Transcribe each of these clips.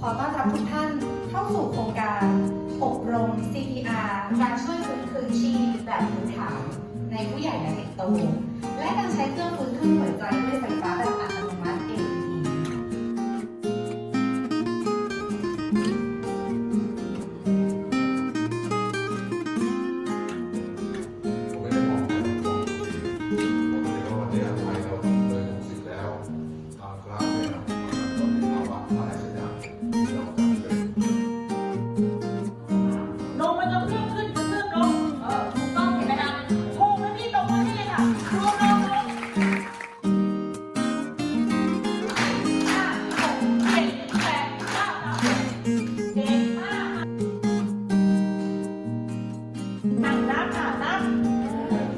ขอต้อนรับทุกท่านเข้าสู่โครงการ อบรม CPR การช่วยฟื้นคืนชีพแบบพื้นฐานในผู้ใหญ่และเด็กโต และการใช้เครื่องฟื้นคืนหัวใจ นั่งนับ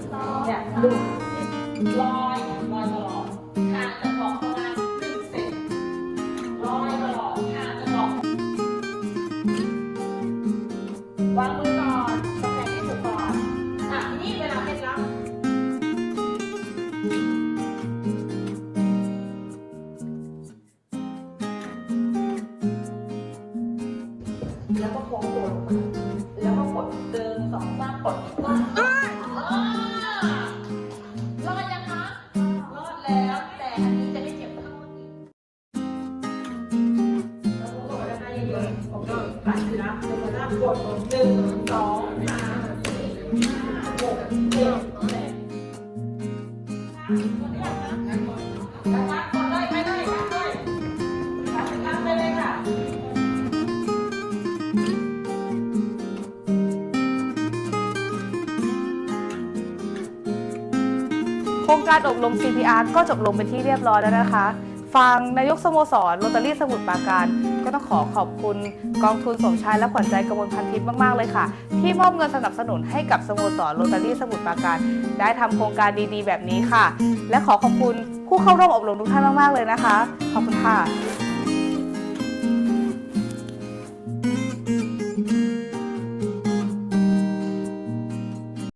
ค่ะนับเนี่ยดูลอย แล้วก็โค้งตัวลงมาแล้วก็กดเดินสองสามกดว่ารอดยังคะรอดแล้วแต่อันนี้จะไม่เจ็บเท่าเมื่อกี้แล้วก็กดนะคะเยอะๆโอเคไปนะเดินหน้ากดหนึ่งสองสามสี่ห้าหกเจ็ดแปดกด ครงการอบรม CPR ก็จบลงเป็นที่เรียบร้อยแล้วนะคะ ฟังนายกสโมสรโรตารี่สมุทรปราการ ก็ต้องขอขอบคุณกองทุนสมชายและขวัญใจกมลพันทิพย์มาก ๆ เลยค่ะ ที่มอบเงินสนับสนุนให้กับสโมสรโรตารี่สมุทรปราการ ได้ทำโครงการดีๆ แบบนี้ค่ะ และขอขอบคุณผู้เข้าร่วมอบรมทุกท่านมาก ๆ เลยนะคะ ขอบคุณค่ะ